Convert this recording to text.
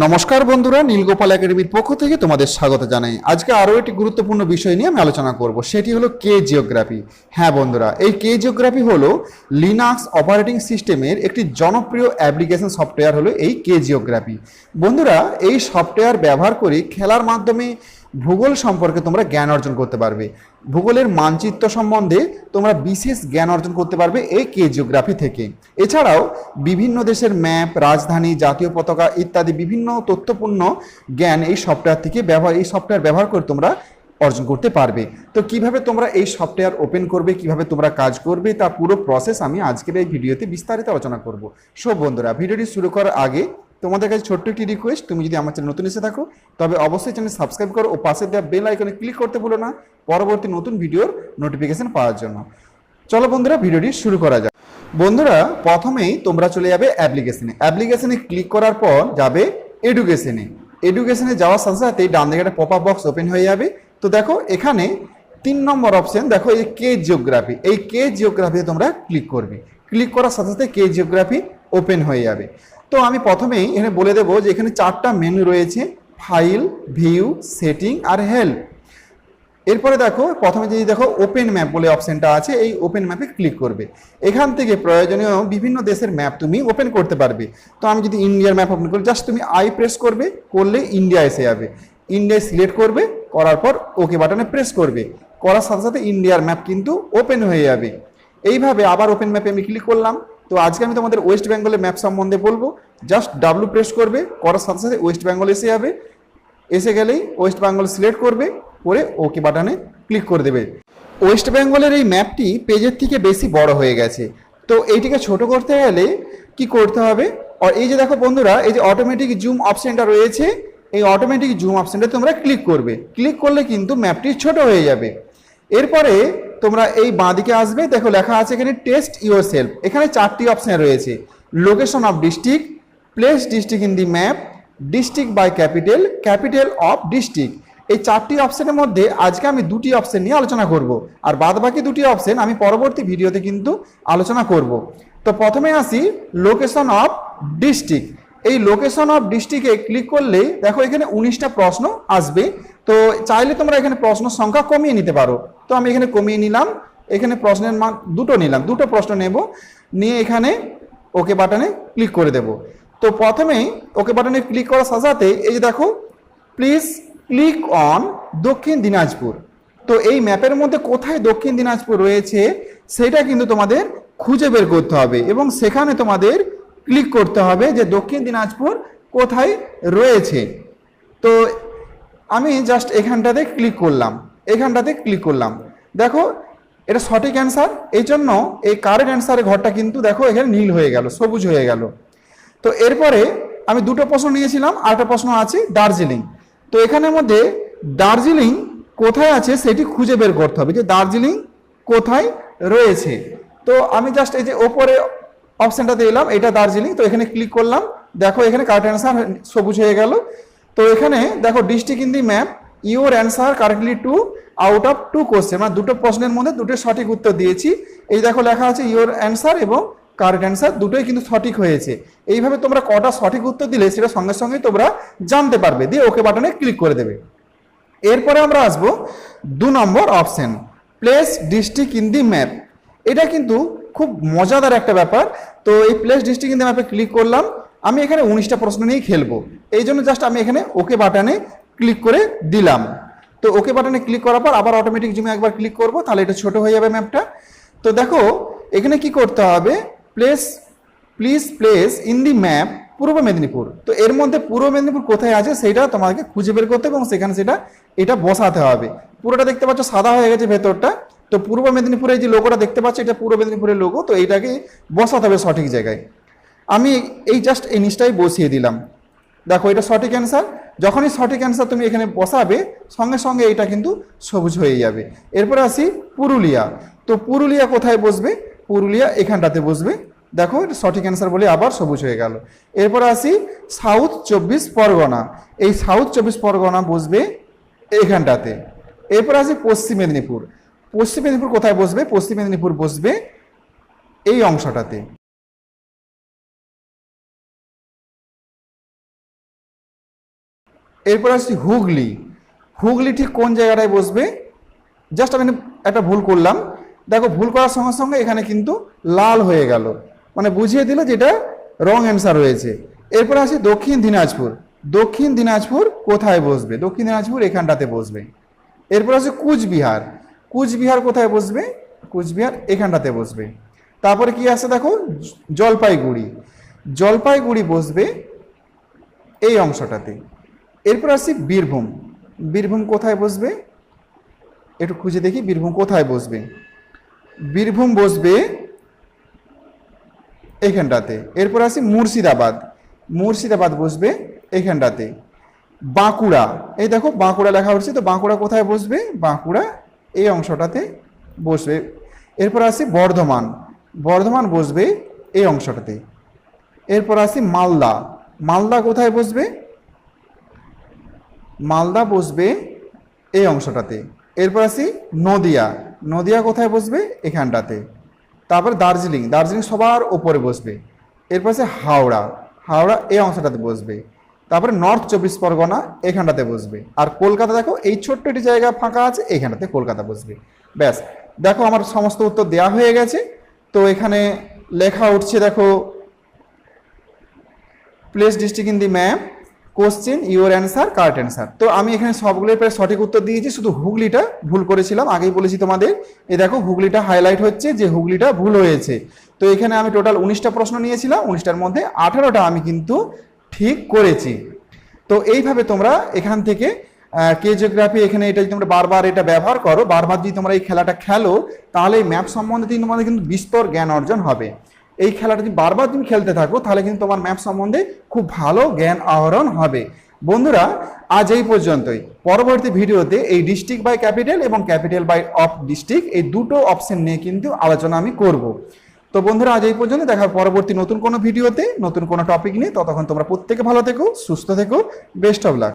নমস্কার বন্ধুরা, নীলগোপাল একাডেমির পক্ষ থেকে তোমাদের স্বাগত জানাই। আজকে আরও একটি গুরুত্বপূর্ণ বিষয় নিয়ে আমি আলোচনা করব, সেটি হলো কে জিওগ্রাফি হ্যাঁ বন্ধুরা, এই কে জিওগ্রাফি হলো লিনাক্স অপারেটিং সিস্টেমের একটি জনপ্রিয় অ্যাপ্লিকেশন সফটওয়্যার হলো এই কে জিওগ্রাফি বন্ধুরা, এই সফটওয়্যার ব্যবহার করে খেলার মাধ্যমে ভূগোল সম্পর্কে তোমরা জ্ঞান অর্জন করতে পারবে। ভূগোলের মানচিত্র সম্বন্ধে তোমরা বিশেষ জ্ঞান অর্জন করতে পারবে এই কে জিওগ্রাফি থেকে। এছাড়াও বিভিন্ন দেশের ম্যাপ রাজধানী, জাতীয় পতাকা ইত্যাদি বিভিন্ন তথ্যপূর্ণ জ্ঞান এই সফটওয়্যার থেকে ব্যবহার এই সফটওয়্যার ব্যবহার করে তোমরা অর্জন করতে পারবে। তো কীভাবে তোমরা এই সফটওয়্যার ওপেন করবে, কীভাবে তোমরা কাজ করবে, তা পুরো প্রসেস আমি আজকের এই ভিডিওতে বিস্তারিত আলোচনা করব। সব বন্ধুরা ভিডিওটি শুরু করার আগে তোমাদের কাছে ছোট্ট একটি রিকোয়েস্ট তুমি যদি আমার চ্যানেল নতুন এসে থাকো, তবে অবশ্যই চ্যানেল সাবস্ক্রাইব করো ও পাশে দেওয়া বেল আইকনে ক্লিক করতে ভুলো না, পরবর্তী নতুন ভিডিওর নোটিফিকেশান পাওয়ার জন্য। চলো বন্ধুরা ভিডিওটি শুরু করা যাক। বন্ধুরা, প্রথমেই তোমরা চলে যাবে অ্যাপ্লিকেশনে অ্যাপ্লিকেশনে ক্লিক করার পর যাবে এডুকেশনে এডুকেশনে যাওয়ার সাথে সাথেই ডান দিকে একটা পপ আপ বক্স ওপেন হয়ে যাবে। তো দেখো, এখানে তিন নম্বর অপশন দেখো এই কে জিওগ্রাফি এই কে জিওগ্রাফিতে তোমরা ক্লিক করবে। ক্লিক করার সাথে সাথে কে জিওগ্রাফি ওপেন হয়ে যাবে। তো আমি প্রথমেই এখানে বলে দেবো যে এখানে চারটা মেনু রয়েছে ফাইল ভিউ সেটিং আর হেল্প এরপরে দেখো, প্রথমে যদি দেখো ওপেন ম্যাপ বলে অপশনটা আছে, এই ওপেন ম্যাপে ক্লিক করবে। এখান থেকে প্রয়োজনীয় বিভিন্ন দেশের ম্যাপ তুমি ওপেন করতে পারবে। তো আমি যদি ইন্ডিয়ার ম্যাপ ওপেন করি জাস্ট তুমি আই প্রেস করবে, করলে ইন্ডিয়া এসে যাবে। ইন্ডিয়ায় সিলেক্ট করবে, করার পর ওকে বাটনে প্রেস করবে। করার সাথে সাথে ইন্ডিয়ার ম্যাপ কিন্তু ওপেন হয়ে যাবে। এইভাবে আবার ওপেন ম্যাপে আমি ক্লিক করলাম। তো আজকে আমি তোমাদের ওয়েস্ট বেঙ্গলের ম্যাপ সম্বন্ধে বলব। জাস্ট ডাব্লু প্রেস করবে, করার সাথে সাথে ওয়েস্ট বেঙ্গল এসে যাবে। এসে গেলেই ওয়েস্ট বেঙ্গল সিলেক্ট করবে, করে ওকে বাটনে ক্লিক করে দেবে। ওয়েস্ট বেঙ্গলের এই ম্যাপটি পেজের থেকে বেশি বড় হয়ে গেছে। তো এইটিকে ছোট করতে গেলে কি করতে হবে? আর এই যে দেখো বন্ধুরা, এই যে অটোমেটিক জুম অপশনটা রয়েছে, এই অটোমেটিক জুম অপশনটা তোমরা ক্লিক করবে। ক্লিক করলে কিন্তু ম্যাপটি ছোট হয়ে যাবে। এরপরে তোমরা এই বাঁদিকে আসবে। দেখো লেখা আছে এখানে টেস্ট ইউর সেলফ এখানে চারটি অপশন রয়েছে। Location of district place district in the map district by capital capital of district এই চারটি অপশনের মধ্যে আজকে আমি দুটি অপশন নিয়ে আলোচনা করব। আর বাদ বাকি দুটি অপশন আমি পরবর্তী ভিডিওতে কিন্তু আলোচনা করব। তো প্রথমে আসি লোকেশন অফ ডিস্ট্রিক্ট এই লোকেশন অফ ডিস্ট্রিক্টে ক্লিক করলে দেখো এখানে উনিশটা প্রশ্ন আসবে। তো চাইলে তোমরা এখানে প্রশ্ন সংখ্যা কমিয়ে নিতে পারো। তো আমি এখানে কমিয়ে নিলাম। এখানে প্রশ্নের মান দুটো নিলাম। দুটো প্রশ্ন নেব। নিয়ে এখানে ওকে বাটনে ক্লিক করে দেব। তো প্রথমেই ওকে বাটনে ক্লিক করার সাথে সাথে এই যে দেখো প্লিজ ক্লিক অন দক্ষিণ দিনাজপুর। তো এই ম্যাপের মধ্যে কোথায় দক্ষিণ দিনাজপুর রয়েছে, সেটা কিন্তু তোমাদের খুঁজে বের করতে হবে এবং সেখানে তোমাদের ক্লিক করতে হবে যে দক্ষিণ দিনাজপুর কোথায় রয়েছে। তো আমি জাস্ট এখানটাতে ক্লিক করলাম, এখানটাতে ক্লিক করলাম। দেখো, এটা সঠিক অ্যান্সার এই জন্য এই কারেক্ট অ্যান্সারের ঘরটা কিন্তু দেখো এখানে নীল হয়ে গেল, সবুজ হয়ে গেল। তো এরপরে আমি দুটো প্রশ্ন নিয়েছিলাম, আরেকটা প্রশ্ন আছে দার্জিলিং। তো এখানের মধ্যে দার্জিলিং কোথায় আছে সেটি খুঁজে বের করতে হবে, যে দার্জিলিং কোথায় রয়েছে। তো আমি জাস্ট এই যে ওপরে অপশানটাতে এলাম, এটা দার্জিলিং, তো এখানে ক্লিক করলাম, দেখো এখানে কারেক্ট অ্যান্সার সবুজ হয়ে গেল। তো এখানে দেখো district in the map your answer correctly two out of two question মানে দুটো প্রশ্নের মধ্যে দুটো সঠিক উত্তর দিয়েছি। এই দেখো লেখা আছে ইউর অ্যান্সার এবং কারেক্ট অ্যান্সার দুটোই কিন্তু সঠিক হয়েছে। এইভাবে তোমরা কটা সঠিক উত্তর দিলে সেটা সঙ্গে সঙ্গে তোমরা জানতে পারবে, দিয়ে ওকে বাটনে ক্লিক করে দেবে। এরপরে আমরা আসব দু নম্বর option place district in the map এটা কিন্তু খুব মজাদার একটা ব্যাপার। তো এই প্লেস ডিস্ট্রিক্ট ম্যাপে ক্লিক করলাম। আমি এখানে উনিশটা প্রশ্ন নিয়েই খেলব। এই জন্য জাস্ট আমি এখানে ওকে বাটনে ক্লিক করে দিলাম। তো ওকে বাটনে ক্লিক করার পর আবার অটোমেটিক জুমে একবার ক্লিক করব, তাহলে এটা ছোট হয়ে যাবে ম্যাপটা তো দেখো, এখানে কি করতে হবে? Place please place in the map Purba Medinipur. তো এর মধ্যে পূর্ব মেদিনীপুর কোথায় আছে সেটা তোমাকে খুঁজে বের করতে এবং সেখানে সেটা, এটা বসাতে হবে। পুরোটা দেখতে পাচ্ছ সাদা হয়ে গেছে ভেতরটা। তো পূর্ব মেদিনীপুরের যে লোগোটা দেখতে পাচ্ছ, এটা পূর্ব মেদিনীপুরের লোগো তো এইটাকে বসাতে হবে সঠিক জায়গায়। আমি এই জাস্ট এই নিচটাই বসিয়ে দিলাম। দেখো, এটা সঠিক অ্যান্সার যখনই সঠিক অ্যান্সার তুমি এখানে বসাবে, সঙ্গে সঙ্গে এটা কিন্তু সবুজ হয়ে যাবে। এরপর আসি পুরুলিয়া। তো পুরুলিয়া কোথায় বসবে? পুরুলিয়া এখানটাতে বসবে। দেখো, এটা সঠিক অ্যান্সার বলে আবার সবুজ হয়ে গেল। এরপর আসি সাউথ চব্বিশ পরগনা। এই সাউথ চব্বিশ পরগনা বসবে এখানটাতে। এরপর আসি পশ্চিম মেদিনীপুর। পশ্চিম মেদিনীপুর কোথায় বসবে? পশ্চিম মেদিনীপুর বসবে এই অংশটাতে। এরপর আসছি হুগলি। হুগলি ঠিক কোন জায়গাটায় বসবে? জাস্ট আমি একটা ভুল করলাম। দেখো, ভুল করার সঙ্গে সঙ্গে এখানে কিন্তু লাল হয়ে গেল। মানে বুঝিয়ে দিল যেটা রং অ্যান্সার হয়েছে এরপর আসি দক্ষিণ দিনাজপুর। দক্ষিণ দিনাজপুর কোথায় বসবে? দক্ষিণ দিনাজপুর এখানটাতে বসবে। এরপর আছে কুচবিহার। কুচবিহার কোথায় বসবে? কুচবিহার এখানটাতে বসবে। তারপরে কি আছে দেখো? জলপাইগুড়ি। জলপাইগুড়ি বসবে এই অংশটাতে। এরপর আসছি বীরভূম। বীরভূম কোথায় বসবে? একটু খুঁজে দেখি বীরভূম কোথায় বসবে। বীরভূম বসবে এইখানটাতে এরপর আসি মুর্শিদাবাদ। মুর্শিদাবাদ বসবে এইখানটাতে বাঁকুড়া। এই দেখো, বাঁকুড়া লেখা হচ্ছে, তো বাঁকুড়া কোথায় বসবে? বাঁকুড়া এই অংশটাতে বসবে। এরপর আসি বর্ধমান। বর্ধমান বসবে এই অংশটাতে। এরপর আসি মালদা। মালদা কোথায় বসবে? মালদা বসবে এই অংশটাতে। এরপর আসি নদিয়া। নদিয়া কোথায় বসবে? এখানটাতে। তারপর দার্জিলিং। দার্জিলিং সবার ওপরে বসবে। এরপর আছে হাওড়া। হাওড়া এই অংশটাতে বসবে। তারপরে নর্থ চব্বিশ পরগনা, এখানটাতে বসবে। আর কলকাতা দেখো, এই ছোট্ট একটি জায়গা ফাঁকা আছে, এখানটাতে কলকাতা বসবে। ব্যাস, দেখো আমার সমস্ত উত্তর দেওয়া হয়ে গেছে। তো এখানে লেখা উঠছে, দেখো place district in the map question your answer correct answer তো আমি এখানে সবগুলোর প্রায় সঠিক উত্তর দিয়েছি, শুধু হুগলিটা ভুল করেছিলাম, আগেই বলেছি তোমাদের। এই দেখো, হুগলিটা হাইলাইট হচ্ছে যে হুগলিটা ভুল হয়েছে। তো এখানে আমি টোটাল উনিশটা প্রশ্ন নিয়েছিলাম, উনিশটার মধ্যে আঠারোটা আমি কিন্তু ঠিক করেছি। তো এইভাবে তোমরা এখান থেকে কে জিওগ্রাফি এখানে এটা যদি তোমরা বারবার এটা ব্যবহার করো, বারবার যদি তোমরা এই খেলাটা খেলো, তাহলে এই ম্যাপ সম্বন্ধে কিন্তু তোমাদের কিন্তু বিস্তর জ্ঞান অর্জন হবে। এই খেলাটা যদি বারবার তুমি খেলতে থাকো, তাহলে কিন্তু তোমার ম্যাপ সম্বন্ধে খুব ভালো জ্ঞান আহরণ হবে। বন্ধুরা, আজ এই পর্যন্তই। পরবর্তী ভিডিওতে এই ডিস্ট্রিক্ট বাই ক্যাপিটাল এবং ক্যাপিটাল বাই অফ ডিস্ট্রিক্ট এই দুটো অপশন নিয়ে কিন্তু আলোচনা আমি করব। তো বন্ধুরা, আজ এই পর্যন্ত দেখা পরবর্তী নতুন কোনো ভিডিওতে, নতুন কোনো টপিক নিয়ে। ততক্ষণ তোমরা প্রত্যেকে ভালো থেকো, সুস্থ থেকো বেস্ট অফ লাক